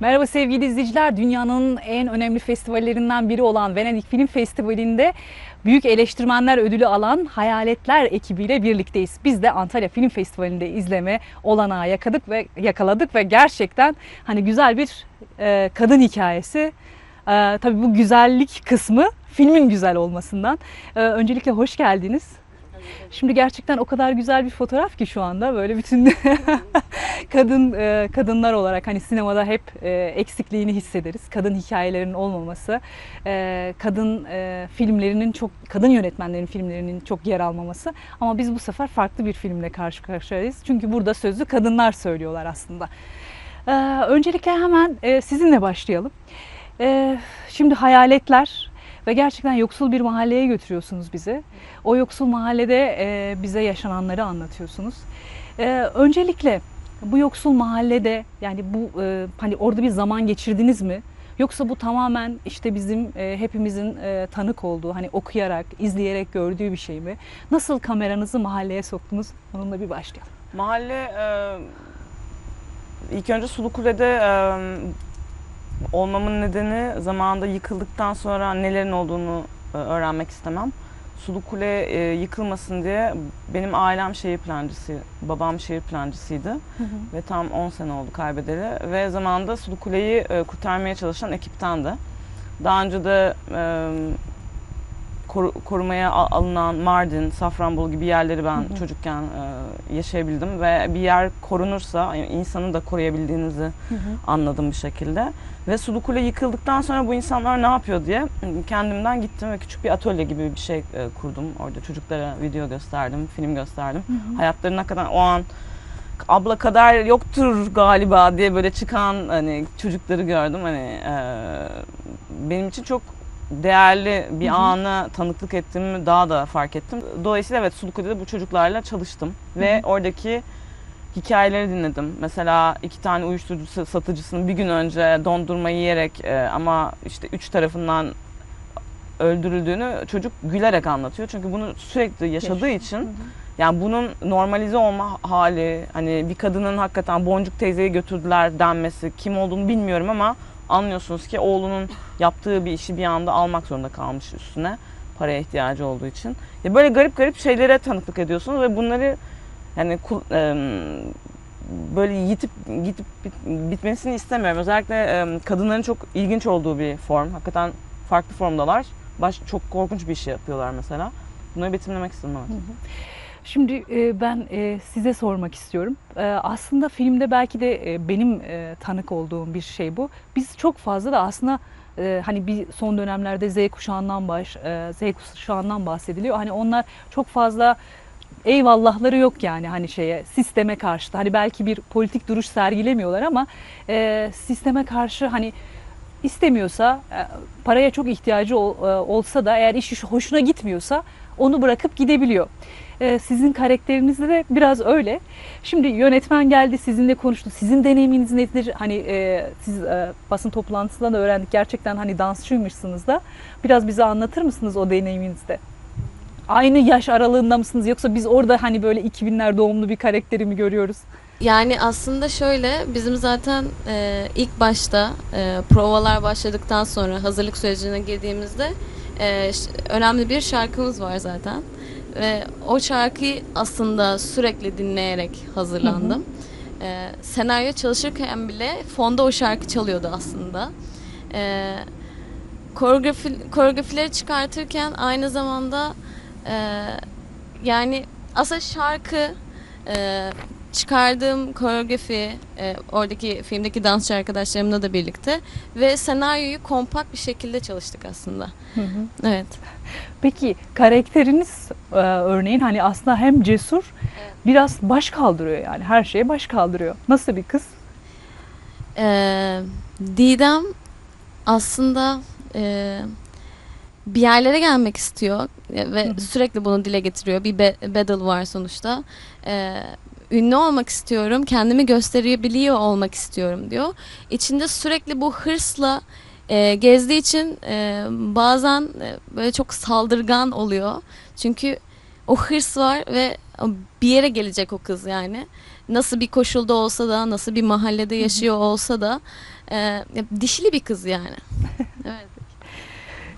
Merhaba sevgili izleyiciler. Dünyanın en önemli festivallerinden biri olan Venedik Film Festivali'nde Büyük Eleştirmenler Ödülü alan Hayaletler ekibiyle birlikteyiz. Biz de Antalya Film Festivali'nde izleme olanağı yakaladık ve yakaladık ve gerçekten hani güzel bir e, kadın hikayesi. E, tabii bu güzellik kısmı filmin güzel olmasından. E, öncelikle hoş geldiniz. Şimdi gerçekten o kadar güzel bir fotoğraf ki şu anda böyle bütün kadın e, kadınlar olarak hani sinemada hep e, eksikliğini hissederiz. Kadın hikayelerinin olmaması, e, kadın filmlerinin çok kadın yönetmenlerin filmlerinin çok yer almaması. Ama biz bu sefer farklı bir filmle karşı karşıyayız. Çünkü burada sözü kadınlar söylüyorlar aslında. Öncelikle hemen sizinle başlayalım. Şimdi hayaletler ve gerçekten yoksul bir mahalleye götürüyorsunuz bizi. O yoksul mahallede e, bize yaşananları anlatıyorsunuz. E, öncelikle bu yoksul mahallede yani bu e, hani orada bir zaman geçirdiniz mi? Yoksa bu tamamen işte bizim e, hepimizin e, tanık olduğu hani okuyarak, izleyerek gördüğü bir şey mi? Nasıl kameranızı mahalleye soktunuz? Onunla bir başlayalım. Mahalle e, ilk önce Sulukule'de e, olmamın nedeni zamanında yıkıldıktan sonra nelerin olduğunu e, öğrenmek istemem. Sulukule e, yıkılmasın diye benim ailem şehir plancısı, babam şehir plancısıydı ve tam 10 sene oldu kaybedeli ve zamanında Sulukule'yi e, kurtarmaya çalışan ekiptendi. Daha önce de e, koru- korumaya al- alınan Mardin, Safranbolu gibi yerleri ben Hı hı. çocukken e, yaşayabildim ve bir yer korunursa yani insanı da koruyabildiğinizi anladım bir şekilde. Ve Sulukule yıkıldıktan sonra bu insanlar ne yapıyor diye kendimden gittim ve küçük bir atölye gibi bir şey e, kurdum. Orada çocuklara video gösterdim, film gösterdim. Hayatlarına kadar o an abla kadar yoktur galiba diye böyle çıkan hani çocukları gördüm. Hani e, benim için çok değerli bir Hı hı. ana tanıklık ettiğimi daha da fark ettim. Dolayısıyla evet Sulukule'de bu çocuklarla çalıştım ve oradaki hikayeleri dinledim. Mesela iki tane uyuşturucu sa- satıcısının bir gün önce dondurma yiyerek e, ama işte üç tarafından öldürüldüğünü çocuk gülerek anlatıyor. Çünkü bunu sürekli yaşadığı Yaşıyor. için yani bunun normalize olma hali, hani bir kadının hakikaten Boncuk teyzeyi götürdüler denmesi, kim olduğunu bilmiyorum ama anlıyorsunuz ki oğlunun yaptığı bir işi bir anda almak zorunda kalmış üstüne paraya ihtiyacı olduğu için. Ya böyle garip garip şeylere tanıklık ediyorsunuz ve bunları yani böyle yitip gidip bit- bitmesini istemiyorum. Özellikle kadınların çok ilginç olduğu bir form. Hakikaten farklı formdalar. Baş, çok korkunç bir iş yapıyorlar mesela. Bunları betimlemek istedim. evet. Şimdi e, ben e, size sormak istiyorum. E, Aslında filmde belki de benim tanık olduğum bir şey bu. Biz çok fazla da aslında hani bir son dönemlerde Z kuşağından baş Z kuşağından bahsediliyor. Hani onlar çok fazla eyvallahları yok yani hani şeye sisteme karşı. Hani belki bir politik duruş sergilemiyorlar ama sisteme karşı hani istemiyorsa paraya çok ihtiyacı ol- olsa da eğer iş hoşuna gitmiyorsa onu bırakıp gidebiliyor. E, Sizin karakterinizde de biraz öyle. Şimdi yönetmen geldi sizinle konuştu. Sizin deneyiminiz nedir? Hani e, siz e, basın toplantısından da öğrendik. Gerçekten hani dansçıymışsınız da. Biraz bize anlatır mısınız o deneyiminizde? Aynı yaş aralığında mısınız yoksa biz orada hani böyle 2000'ler doğumlu bir karakteri mi görüyoruz? Yani aslında şöyle bizim zaten e, ilk başta e, provalar başladıktan sonra hazırlık sürecine girdiğimizde e, önemli bir şarkımız var zaten. Ve o şarkıyı aslında sürekli dinleyerek hazırlandım. E, senaryo çalışırken bile fonda o şarkı çalıyordu aslında. E, koreografi, koreografileri çıkartırken aynı zamanda e, yani aslında şarkı e, çıkardığım koreografi e, oradaki filmdeki dansçı arkadaşlarımla da birlikte ve senaryoyu kompakt bir şekilde çalıştık aslında. Evet. Peki karakteriniz e, örneğin hani aslında hem cesur biraz baş kaldırıyor yani her şeye baş kaldırıyor. Nasıl bir kız? Ee, Didem aslında e, bir yerlere gelmek istiyor e, ve Hı hı. sürekli bunu dile getiriyor. Bir be- battle var sonuçta. Ee, ünlü olmak istiyorum, kendimi gösterebiliyor olmak istiyorum diyor. İçinde sürekli bu hırsla e, gezdiği için e, bazen e, böyle çok saldırgan oluyor. Çünkü o hırs var ve bir yere gelecek o kız yani. Nasıl bir koşulda olsa da, nasıl bir mahallede yaşıyor olsa da e, ya dişili bir kız yani. evet.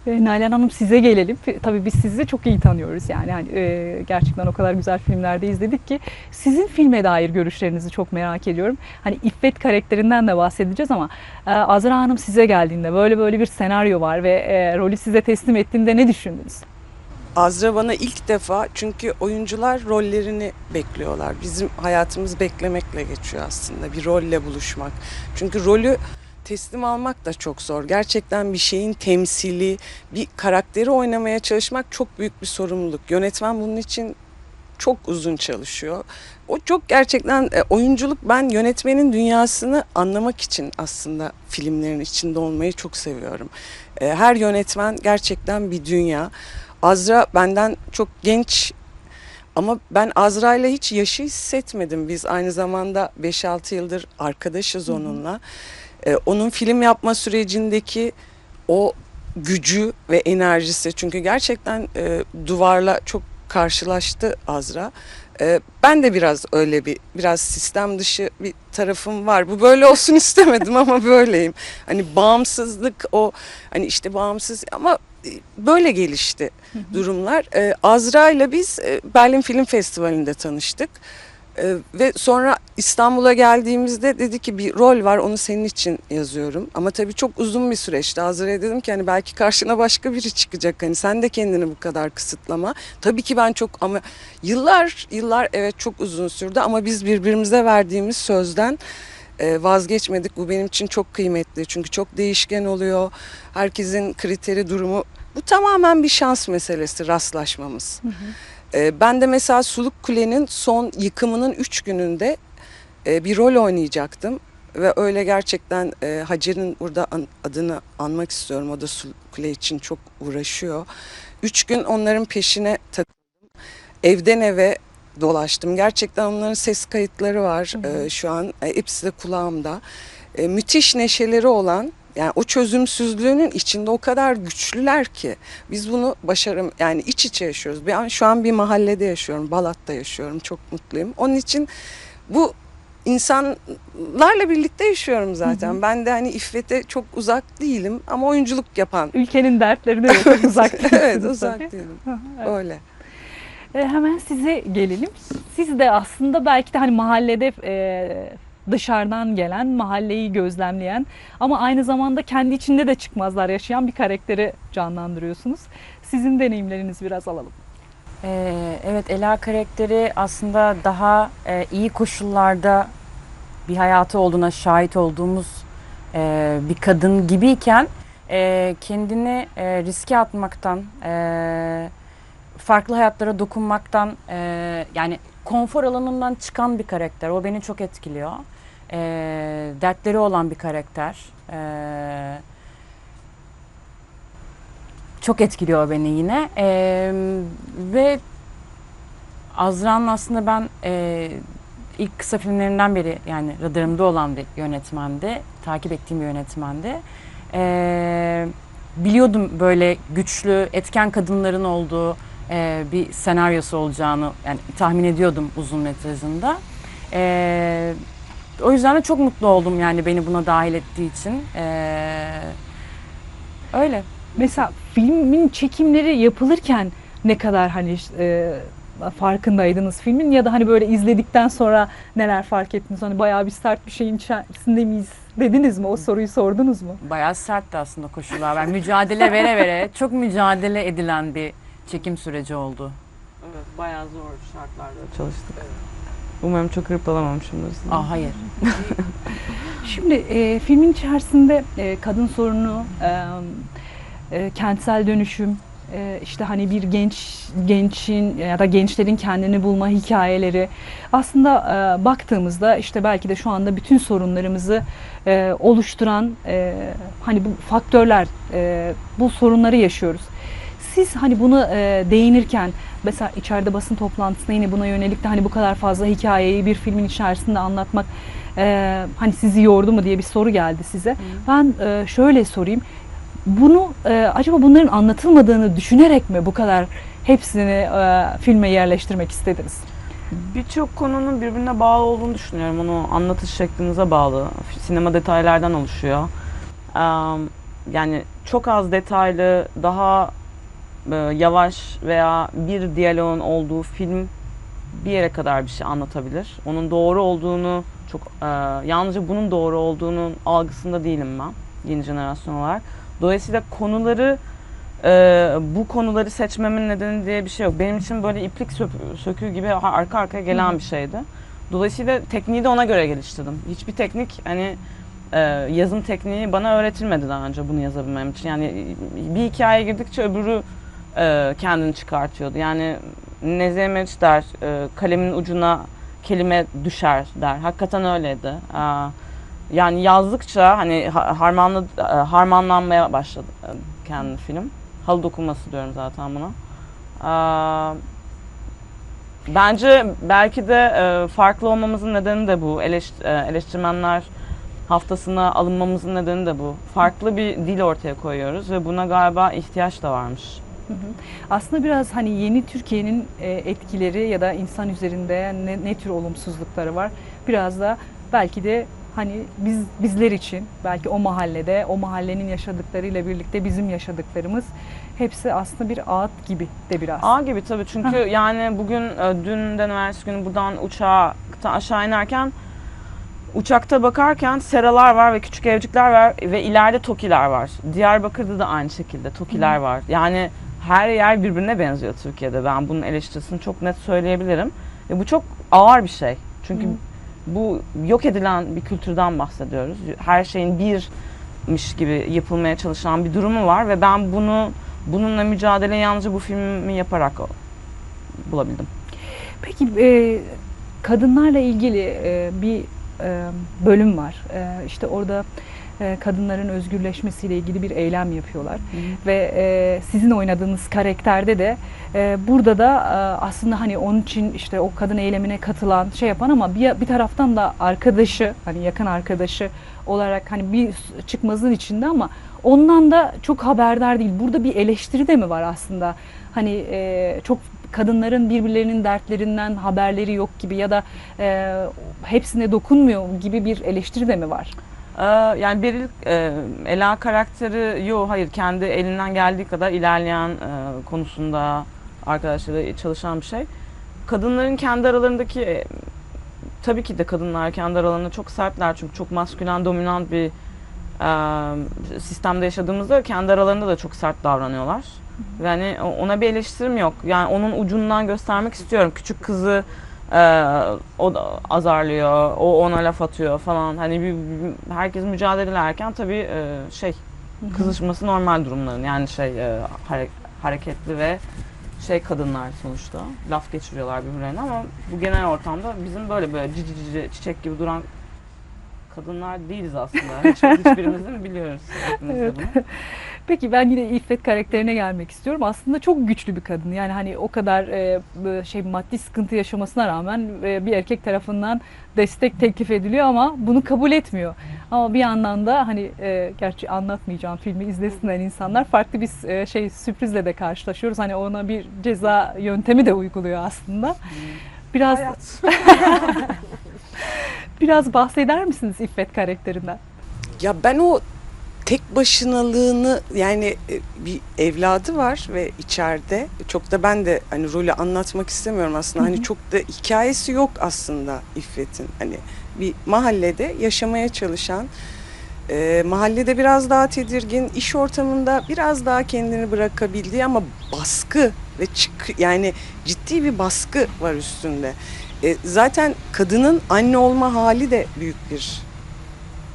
E, Nalan Hanım size gelelim. Tabii biz sizi çok iyi tanıyoruz yani. Hani, e, gerçekten o kadar güzel filmlerde izledik ki sizin filme dair görüşlerinizi çok merak ediyorum. Hani İffet karakterinden de bahsedeceğiz ama e, Azra Hanım size geldiğinde böyle böyle bir senaryo var ve e, rolü size teslim ettiğinde ne düşündünüz? Azra bana ilk defa çünkü oyuncular rollerini bekliyorlar. Bizim hayatımız beklemekle geçiyor aslında bir rolle buluşmak. Çünkü rolü teslim almak da çok zor. Gerçekten bir şeyin temsili, bir karakteri oynamaya çalışmak çok büyük bir sorumluluk. Yönetmen bunun için çok uzun çalışıyor. O çok gerçekten e, oyunculuk ben yönetmenin dünyasını anlamak için aslında filmlerin içinde olmayı çok seviyorum. E, Her yönetmen gerçekten bir dünya. Azra benden çok genç ama ben Azra ile hiç yaşı hissetmedim. Biz aynı zamanda 5-6 yıldır arkadaşız onunla. Ee, onun film yapma sürecindeki o gücü ve enerjisi çünkü gerçekten e, duvarla çok karşılaştı Azra. Ee, ben de biraz öyle bir biraz sistem dışı bir tarafım var. Bu böyle olsun istemedim ama böyleyim. Hani bağımsızlık o hani işte bağımsız ama e, böyle gelişti durumlar. Ee, Azra ile biz e, Berlin Film Festivali'nde tanıştık. Ee, ve sonra İstanbul'a geldiğimizde dedi ki bir rol var onu senin için yazıyorum. Ama tabii çok uzun bir süreçti. Azra'ya dedim ki hani belki karşına başka biri çıkacak. Hani sen de kendini bu kadar kısıtlama. Tabii ki ben çok ama yıllar yıllar evet çok uzun sürdü ama biz birbirimize verdiğimiz sözden e, vazgeçmedik. Bu benim için çok kıymetli. Çünkü çok değişken oluyor. Herkesin kriteri durumu bu tamamen bir şans meselesi rastlaşmamız. E, ben de mesela Suluk Kule'nin son yıkımının üç gününde e, bir rol oynayacaktım. Ve öyle gerçekten e, Hacer'in burada an- adını anmak istiyorum. O da Suluk Kule için çok uğraşıyor. Üç gün onların peşine takıldım. Evden eve dolaştım. Gerçekten onların ses kayıtları var e, şu an. E, hepsi de kulağımda. E, müthiş neşeleri olan yani o çözümsüzlüğünün içinde o kadar güçlüler ki biz bunu başarım yani iç içe yaşıyoruz. Ben şu an bir mahallede yaşıyorum. Balat'ta yaşıyorum. Çok mutluyum. Onun için bu insanlarla birlikte yaşıyorum zaten. Ben de hani iffete çok uzak değilim ama oyunculuk yapan. Ülkenin dertlerine de çok uzak. evet değilsiniz uzak tabii. değilim. Evet. Öyle. E, hemen size gelelim. Siz de aslında belki de hani mahallede e, dışarıdan gelen, mahalleyi gözlemleyen ama aynı zamanda kendi içinde de çıkmazlar yaşayan bir karakteri canlandırıyorsunuz. Sizin deneyimlerinizi biraz alalım. Ee, evet Ela karakteri aslında daha e, iyi koşullarda bir hayatı olduğuna şahit olduğumuz e, bir kadın gibiyken e, kendini e, riske atmaktan, e, farklı hayatlara dokunmaktan e, yani konfor alanından çıkan bir karakter. O beni çok etkiliyor. E, dertleri olan bir karakter. E, çok etkiliyor beni yine. Ee, ve Azra'nın aslında ben e, ilk kısa filmlerinden beri yani radarımda olan bir yönetmendi. Takip ettiğim bir yönetmendi. Ee, biliyordum böyle güçlü, etken kadınların olduğu e, bir senaryosu olacağını yani tahmin ediyordum uzun metrajında. Ee, o yüzden de çok mutlu oldum yani beni buna dahil ettiği için. Ee, öyle. Mesela filmin çekimleri yapılırken ne kadar hani e, farkındaydınız filmin ya da hani böyle izledikten sonra neler fark ettiniz? Hani bayağı bir sert bir şeyin içerisinde miyiz dediniz mi? O soruyu sordunuz mu? Bayağı sertti aslında koşullar. Ben mücadele vere vere çok mücadele edilen bir çekim süreci oldu. Evet bayağı zor şartlarda çalıştık. Umarım çok hırpalamamışımdır sizi. Aa hayır. Şimdi e, filmin içerisinde e, kadın sorunu, e, e, kentsel dönüşüm, e, işte hani bir genç gençin ya da gençlerin kendini bulma hikayeleri aslında e, baktığımızda işte belki de şu anda bütün sorunlarımızı e, oluşturan e, hani bu faktörler e, bu sorunları yaşıyoruz. Siz hani bunu e, değinirken mesela içeride basın toplantısında yine buna yönelik de hani bu kadar fazla hikayeyi bir filmin içerisinde anlatmak e, hani sizi yordu mu diye bir soru geldi size. Ben e, şöyle sorayım. Bunu e, acaba bunların anlatılmadığını düşünerek mi bu kadar hepsini e, filme yerleştirmek istediniz? Birçok konunun birbirine bağlı olduğunu düşünüyorum. Onu anlatış şeklinize bağlı. Sinema detaylardan oluşuyor. Eee, yani çok az detaylı, daha yavaş veya bir diyaloğun olduğu film bir yere kadar bir şey anlatabilir. Onun doğru olduğunu çok e, yalnızca bunun doğru olduğunun algısında değilim ben yeni jenerasyon olarak. Dolayısıyla konuları e, bu konuları seçmemin nedeni diye bir şey yok. Benim için böyle iplik söp- söküğü gibi arka arkaya gelen bir şeydi. Dolayısıyla tekniği de ona göre geliştirdim. Hiçbir teknik hani e, yazım tekniği bana öğretilmedi daha önce bunu yazabilmem için. Yani bir hikaye girdikçe öbürü e, kendini çıkartıyordu. Yani Nezih Meriç der, e, kalemin ucuna kelime düşer der. Hakikaten öyleydi. Aa, yani yazdıkça hani ha- harmanlı e, harmanlanmaya başladı e, kendi film. Halı dokunması diyorum zaten buna. Aa, bence belki de e, farklı olmamızın nedeni de bu. Eleş- e, eleştirmenler haftasına alınmamızın nedeni de bu. Farklı bir dil ortaya koyuyoruz ve buna galiba ihtiyaç da varmış. Aslında biraz hani yeni Türkiye'nin e, etkileri ya da insan üzerinde ne, ne tür olumsuzlukları var. Biraz da belki de hani biz bizler için belki o mahallede o mahallenin yaşadıklarıyla birlikte bizim yaşadıklarımız hepsi aslında bir ağıt gibi de biraz. Ağ gibi tabii çünkü yani bugün e, dünden evvelsi günü buradan uçakta aşağı inerken uçakta bakarken seralar var ve küçük evcikler var ve ileride tokiler var. Diyarbakır'da da aynı şekilde tokiler var. Yani her yer birbirine benziyor Türkiye'de. Ben bunun eleştirisini çok net söyleyebilirim. Ve bu çok ağır bir şey. Çünkü Hı. bu yok edilen bir kültürden bahsediyoruz. Her şeyin birmiş gibi yapılmaya çalışan bir durumu var ve ben bunu bununla mücadele yalnızca bu filmi yaparak bulabildim. Peki e, kadınlarla ilgili e, bir e, bölüm var. E, işte orada e, kadınların özgürleşmesiyle ilgili bir eylem yapıyorlar. Ve e, sizin oynadığınız karakterde de e, burada da e, aslında hani onun için işte o kadın eylemine katılan şey yapan ama bir, bir taraftan da arkadaşı hani yakın arkadaşı olarak hani bir çıkmazın içinde ama ondan da çok haberdar değil. Burada bir eleştiri de mi var aslında? Hani e, çok kadınların birbirlerinin dertlerinden haberleri yok gibi ya da e, hepsine dokunmuyor gibi bir eleştiri de mi var? Ee, yani Beril e, Ela karakteri yo hayır kendi elinden geldiği kadar ilerleyen e, konusunda arkadaşlarıyla çalışan bir şey. Kadınların kendi aralarındaki e, tabii ki de kadınlar kendi aralarında çok sertler çünkü çok maskülen dominant bir e, sistemde yaşadığımızda kendi aralarında da çok sert davranıyorlar. O- ona bir eleştirim yok. Yani onun ucundan göstermek istiyorum. Küçük kızı e, o da azarlıyor, o ona laf atıyor falan. Hani bir, bir- herkes mücadele ederken tabii e, şey kızışması normal durumların. Yani şey e, hare- hareketli ve şey kadınlar sonuçta. Laf geçiriyorlar birbirlerine ama bu genel ortamda bizim böyle böyle cici cici çiçek gibi duran kadınlar değiliz aslında. Hiç, hiçbirimiz de biliyoruz. Evet. bunu. Peki ben yine İffet karakterine gelmek istiyorum. Aslında çok güçlü bir kadın. Yani hani o kadar e, şey maddi sıkıntı yaşamasına rağmen e, bir erkek tarafından destek teklif ediliyor ama bunu kabul etmiyor. Ama bir yandan da hani e, gerçi anlatmayacağım filmi izlesinler insanlar farklı bir e, şey sürprizle de karşılaşıyoruz. Hani ona bir ceza yöntemi de uyguluyor aslında. Biraz biraz bahseder misiniz İffet karakterinden? Ya ben o tek başınalığını yani e, bir evladı var ve içeride çok da ben de hani rolü anlatmak istemiyorum aslında. Hani çok da hikayesi yok aslında İffet'in. Hani bir mahallede yaşamaya çalışan e, mahallede biraz daha tedirgin, iş ortamında biraz daha kendini bırakabildiği ama baskı ve çık yani ciddi bir baskı var üstünde. E, zaten kadının anne olma hali de büyük bir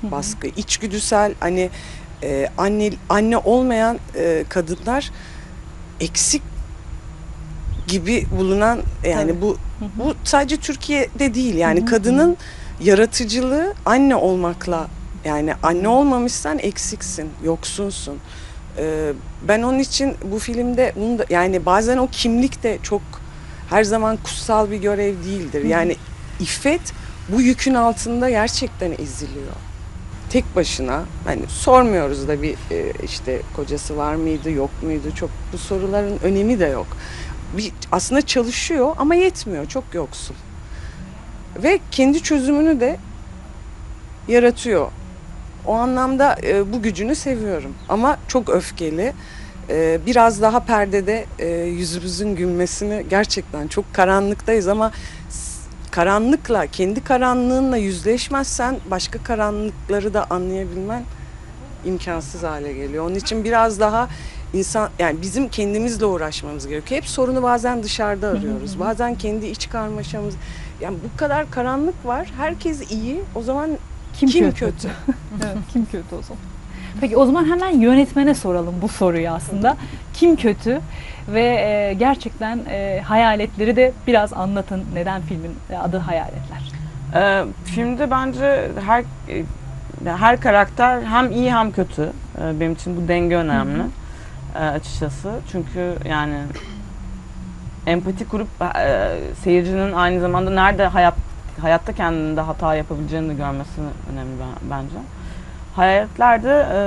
baskı. İçgüdüsel hani e, anne anne olmayan e, kadınlar eksik gibi bulunan yani Tabii. bu bu sadece Türkiye'de değil yani kadının yaratıcılığı anne olmakla yani anne olmamışsan eksiksin, yoksunsun. Ee, ben onun için bu filmde bunu da, yani bazen o kimlik de çok her zaman kutsal bir görev değildir. Yani İffet bu yükün altında gerçekten eziliyor. Tek başına hani sormuyoruz da bir e, işte kocası var mıydı yok muydu çok bu soruların önemi de yok. bir aslında çalışıyor ama yetmiyor. Çok yoksul. Ve kendi çözümünü de yaratıyor. O anlamda e, bu gücünü seviyorum. Ama çok öfkeli. E, biraz daha perdede e, yüzümüzün gülmesini gerçekten çok karanlıktayız ama karanlıkla, kendi karanlığınla yüzleşmezsen başka karanlıkları da anlayabilmen imkansız hale geliyor. Onun için biraz daha insan yani bizim kendimizle uğraşmamız gerekiyor. Hep sorunu bazen dışarıda arıyoruz. Bazen kendi iç karmaşamız. Yani bu kadar karanlık var. Herkes iyi. O zaman Kim, kim, kötü? kötü? Evet, kim kötü o zaman? Peki o zaman hemen yönetmene soralım bu soruyu aslında. Kim kötü? Ve e, gerçekten e, hayaletleri de biraz anlatın. Neden filmin adı Hayaletler? Ee, filmde bence her e, her karakter hem iyi hem kötü. Ee, benim için bu denge önemli e, açıkçası. Çünkü yani empati kurup e, seyircinin aynı zamanda nerede hayat hayatta kendinde hata yapabileceğini de görmesi önemli ben- bence. Hayatlerde e,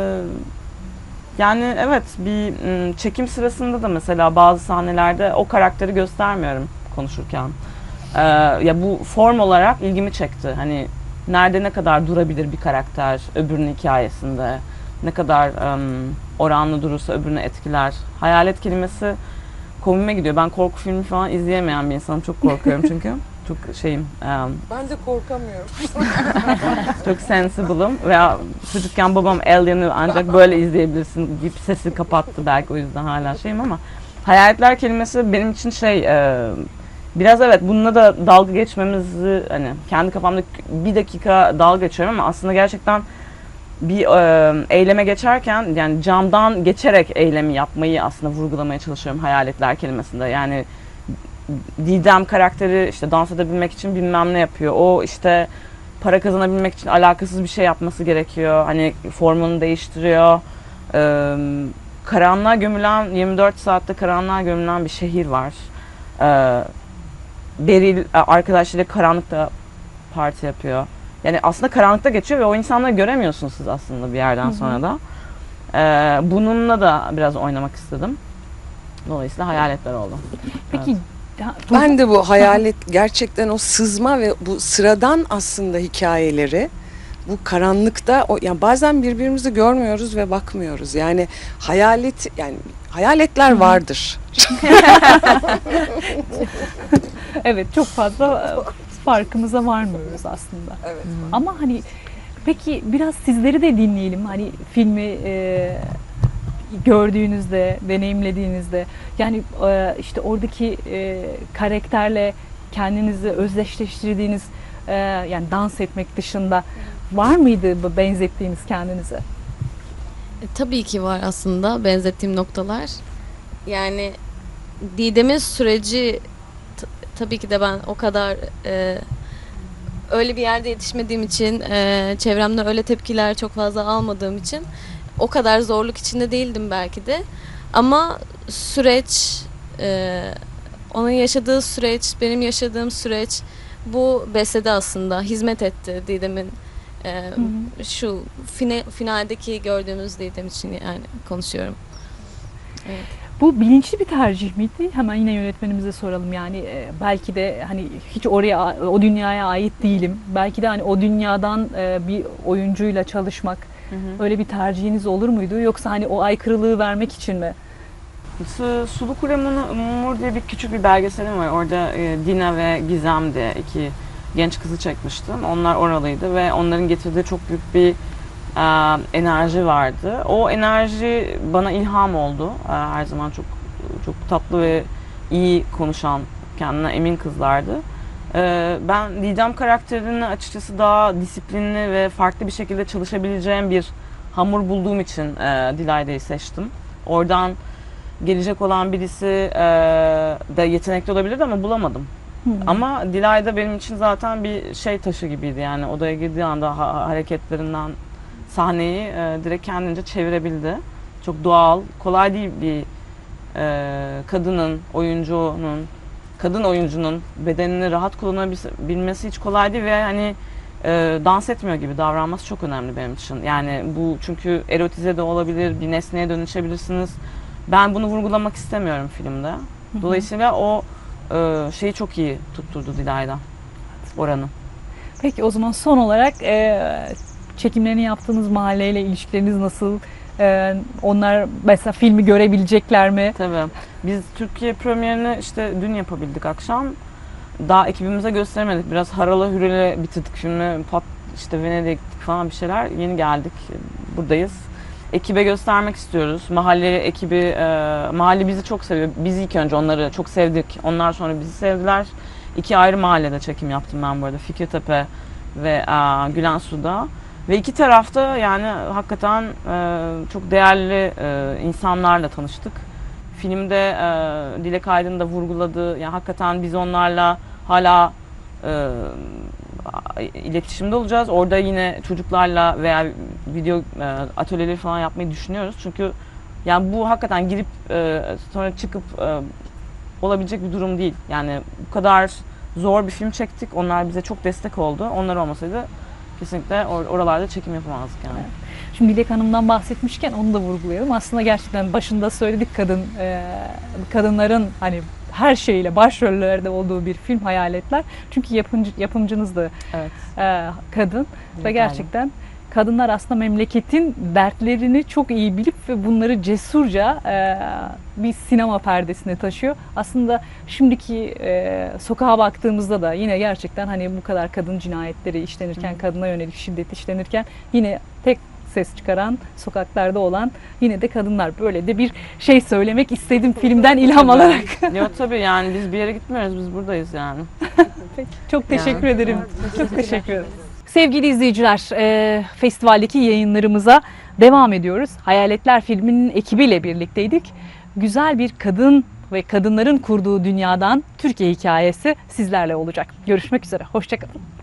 yani evet bir m, çekim sırasında da mesela bazı sahnelerde o karakteri göstermiyorum konuşurken. Ee, ya bu form olarak ilgimi çekti. Hani nerede ne kadar durabilir bir karakter öbürünün hikayesinde, ne kadar em, oranlı durursa öbürünü etkiler. Hayalet kelimesi komime gidiyor. Ben korku filmi falan izleyemeyen bir insanım. Çok korkuyorum çünkü. Çok şeyim, em, Ben de korkamıyorum. çok sensible'ım veya çocukken babam Alien'ı ancak böyle izleyebilirsin gibi sesi kapattı belki o yüzden hala şeyim ama hayaletler kelimesi benim için şey e, biraz evet bununla da dalga geçmemizi hani kendi kafamda bir dakika dalga geçiyorum ama aslında gerçekten bir e, eyleme geçerken yani camdan geçerek eylemi yapmayı aslında vurgulamaya çalışıyorum hayaletler kelimesinde yani Didem karakteri işte dans edebilmek için bilmem ne yapıyor. O işte para kazanabilmek için alakasız bir şey yapması gerekiyor. Hani formunu değiştiriyor. Ee, karanlığa gömülen 24 saatte karanlığa gömülen bir şehir var. Ee, Beril e, arkadaşlarıyla karanlıkta parti yapıyor. Yani aslında karanlıkta geçiyor ve o insanları göremiyorsunuz siz aslında bir yerden sonra da. Ee, bununla da biraz oynamak istedim. Dolayısıyla hayaletler oldu. Peki ha, Ben de bu hayalet gerçekten o sızma ve bu sıradan aslında hikayeleri bu karanlıkta o yani bazen birbirimizi görmüyoruz ve bakmıyoruz. Yani hayalet yani hayaletler vardır. evet çok fazla e, farkımıza varmıyoruz aslında. Evet. Ama hani peki biraz sizleri de dinleyelim. Hani filmi e, gördüğünüzde, deneyimlediğinizde yani e, işte oradaki e, karakterle kendinizi özdeşleştirdiğiniz e, yani dans etmek dışında var mıydı bu benzettiğiniz kendinize? Tabii ki var aslında benzettiğim noktalar. Yani Didem'in süreci tabii ki de ben o kadar e, öyle bir yerde yetişmediğim için, e, çevremden öyle tepkiler çok fazla almadığım için o kadar zorluk içinde değildim belki de. Ama süreç, e, onun yaşadığı süreç, benim yaşadığım süreç bu besledi aslında, hizmet etti Didem'in e, şu fine, finaldeki gördüğümüz Didem için yani konuşuyorum. Bu bilinçli bir tercih miydi? Hemen yine yönetmenimize soralım. Yani e, belki de hani hiç oraya o dünyaya ait değilim. Belki de hani o dünyadan e, bir oyuncuyla çalışmak öyle bir tercihiniz olur muydu? Yoksa hani o aykırılığı vermek için mi? Su- Sulu Kule Mumur diye bir küçük bir belgeselim var. Orada e, Dina ve Gizem diye iki genç kızı çekmiştim. Onlar oralıydı ve onların getirdiği çok büyük bir e, enerji vardı. O enerji bana ilham oldu. E, her zaman çok çok tatlı ve iyi konuşan, kendine emin kızlardı. E, ben Didem karakterini açıkçası daha disiplinli ve farklı bir şekilde çalışabileceğim bir hamur bulduğum için e, Dilayda'yı seçtim. Oradan gelecek olan birisi e, de yetenekli olabilirdi ama bulamadım. Ama Dilayda benim için zaten bir şey taşı gibiydi yani odaya girdiği anda ha- hareketlerinden sahneyi e, direkt kendince çevirebildi. Çok doğal, kolay değil bir e, kadının, oyuncunun, kadın oyuncunun bedenini rahat kullanabilmesi hiç kolay değil ve hani e, dans etmiyor gibi davranması çok önemli benim için. Yani bu çünkü erotize de olabilir, bir nesneye dönüşebilirsiniz. Ben bunu vurgulamak istemiyorum filmde. Dolayısıyla o e, şeyi çok iyi tutturdu Dilay'da. Oranı. Peki o zaman son olarak e, çekimlerini yaptığınız mahalleyle ilişkileriniz nasıl? E, onlar mesela filmi görebilecekler mi? Tabii. Biz Türkiye premierini işte dün yapabildik akşam. Daha ekibimize gösteremedik. Biraz harala hürele bitirdik filmi. Pat işte Venedik'e gittik falan bir şeyler. Yeni geldik. Buradayız. Ekibe göstermek istiyoruz. Mahalle ekibi, e, mahalle bizi çok seviyor. Biz ilk önce onları çok sevdik. Onlar sonra bizi sevdiler. İki ayrı mahallede çekim yaptım ben bu arada. Fikirtepe ve e, Gülensu'da. Ve iki tarafta yani hakikaten e, çok değerli e, insanlarla tanıştık. Filmde e, Dilek Aydın da vurguladığı, yani hakikaten biz onlarla hala e, iletişimde olacağız. Orada yine çocuklarla veya video e, atölyeleri falan yapmayı düşünüyoruz. Çünkü yani bu hakikaten girip e, sonra çıkıp e, olabilecek bir durum değil. Yani bu kadar zor bir film çektik. Onlar bize çok destek oldu. Onlar olmasaydı kesinlikle or- oralarda çekim yapamazdık yani. Şimdi Dilek Hanım'dan bahsetmişken onu da vurgulayalım. Aslında gerçekten başında söyledik kadın e, kadınların hani her şeyle başrollerde olduğu bir film Hayaletler. Çünkü yapımcı, yapımcınız da Evet. e, kadın ve Dilek gerçekten kadınlar aslında memleketin dertlerini çok iyi bilip ve bunları cesurca e, bir sinema perdesine taşıyor. Aslında şimdiki e, sokağa baktığımızda da yine gerçekten hani bu kadar kadın cinayetleri işlenirken, kadına yönelik şiddet işlenirken yine tek ses çıkaran, sokaklarda olan yine de kadınlar. Böyle de bir şey söylemek istedim filmden ilham Tabii. alarak. Yok tabii yani biz bir yere gitmiyoruz. Biz buradayız yani. Peki, çok teşekkür Yani. ederim. Çok teşekkür ederim. Sevgili izleyiciler, e, festivaldeki yayınlarımıza devam ediyoruz. Hayaletler filminin ekibiyle birlikteydik. Güzel bir kadın ve kadınların kurduğu dünyadan Türkiye hikayesi sizlerle olacak. Görüşmek üzere, hoşçakalın.